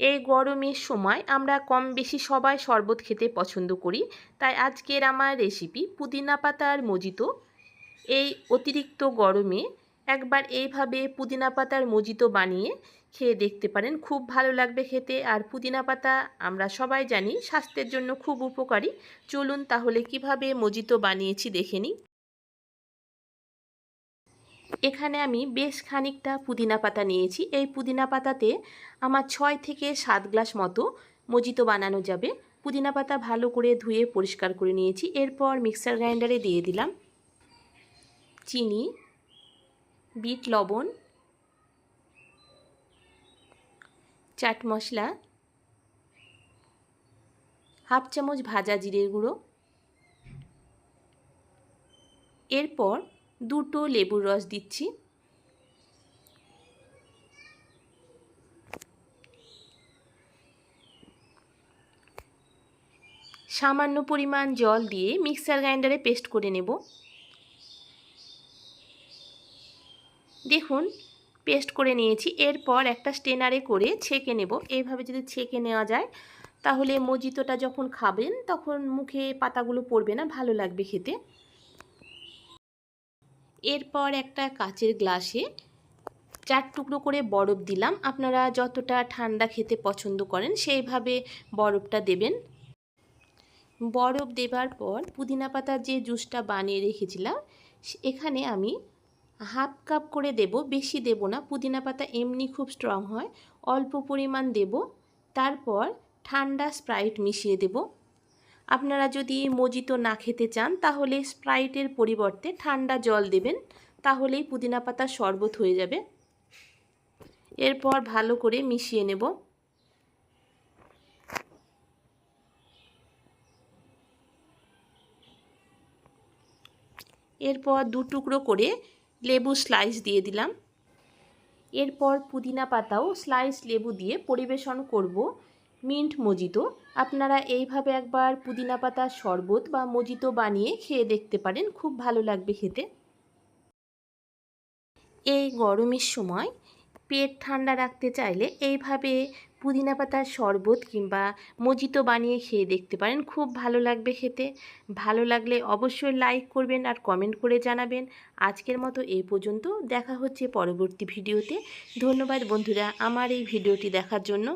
এই গরমের সময় আমরা কম বেশি সবাই শরবত খেতে পছন্দ করি। তাই আজকের আমার রেসিপি পুদিনা পাতার মজিতো। এই অতিরিক্ত গরমে একবার এইভাবে পুদিনা পাতার মজিতো বানিয়ে খেয়ে দেখতে পারেন। খুব ভালো লাগবে খেতে। আর পুদিনা পাতা আমরা সবাই জানি স্বাস্থ্যের জন্য খুব উপকারী। চলুন তাহলে কীভাবে মজিতো বানিয়েছি দেখে নিই। এখানে আমি বেশ খানিকটা পুদিনা পাতা নিয়েছি। এই পুদিনা পাতাতে আমার ছয় থেকে সাত গ্লাস মতো মজিত বানানো যাবে। পুদিনা পাতা ভালো করে ধুয়ে পরিষ্কার করে নিয়েছি। এরপর মিক্সার গ্রাইন্ডারে দিয়ে দিলাম চিনি, বিট, লবণ, চাট মশলা, হাফ চামচ ভাজা জিরের গুঁড়ো। এরপর দুটো লেবুর রস দিচ্ছি। সামান্য পরিমাণ জল দিয়ে মিক্সার গ্রাইন্ডারে পেস্ট করে নেব। দেখুন, পেস্ট করে নিয়েছি। এরপর একটা স্টেনারে করে ছেঁকে নেব। এইভাবে যদি ছেঁকে নেওয়া যায়, তাহলে মজিতোটা যখন খাবেন, তখন মুখে পাতাগুলো পড়বে না, ভালো লাগবে খেতে। এরপর একটা কাচের গ্লাসে চার টুকরো করে বরফ দিলাম। আপনারা যতটা ঠান্ডা খেতে পছন্দ করেন, সেইভাবে বরফটা দেবেন। বরফ দেবার পর পুদিনা পাতার যে জুসটা বানিয়ে রেখেছিলাম এখানে আমি হাফ কাপ করে দেব, বেশি দেব না। পুদিনা পাতা এমনি খুব স্ট্রং হয়, অল্প পরিমাণ দেব। তারপর ঠান্ডা স্প্রাইট মিশিয়ে দেব। আপনারা যদি মজিতো না খেতে চান, তাহলে স্প্রাইটের পরিবর্তে ঠান্ডা জল দেবেন, তাহলেই পুদিনা পাতার শরবত হয়ে যাবে। এরপর ভালো করে মিশিয়ে নেব। এরপর দু টুকরো করে লেবু স্লাইস দিয়ে দিলাম। এরপর পুদিনা পাতাও স্লাইস লেবু দিয়ে পরিবেশন করব। Mint mojito. আপনারা এইভাবে একবার পুদিনা পাতার শরবত বা মজিতো বানিয়ে খেয়ে দেখতে পারেন, খুব ভালো লাগবে খেতে। এই গরমের সময় পেট ঠান্ডা রাখতে চাইলে এইভাবে পুদিনা পাতার শরবত কিংবা মজিতো বানিয়ে খেয়ে দেখতে পারেন, খুব ভালো লাগবে খেতে। ভালো লাগলে অবশ্যই লাইক করবেন আর কমেন্ট করে জানাবেন। আজকের মতো এই পর্যন্ত, দেখা হচ্ছে পরবর্তী ভিডিওতে। ধন্যবাদ বন্ধুরা, আমার এই ভিডিওটি দেখার জন্য।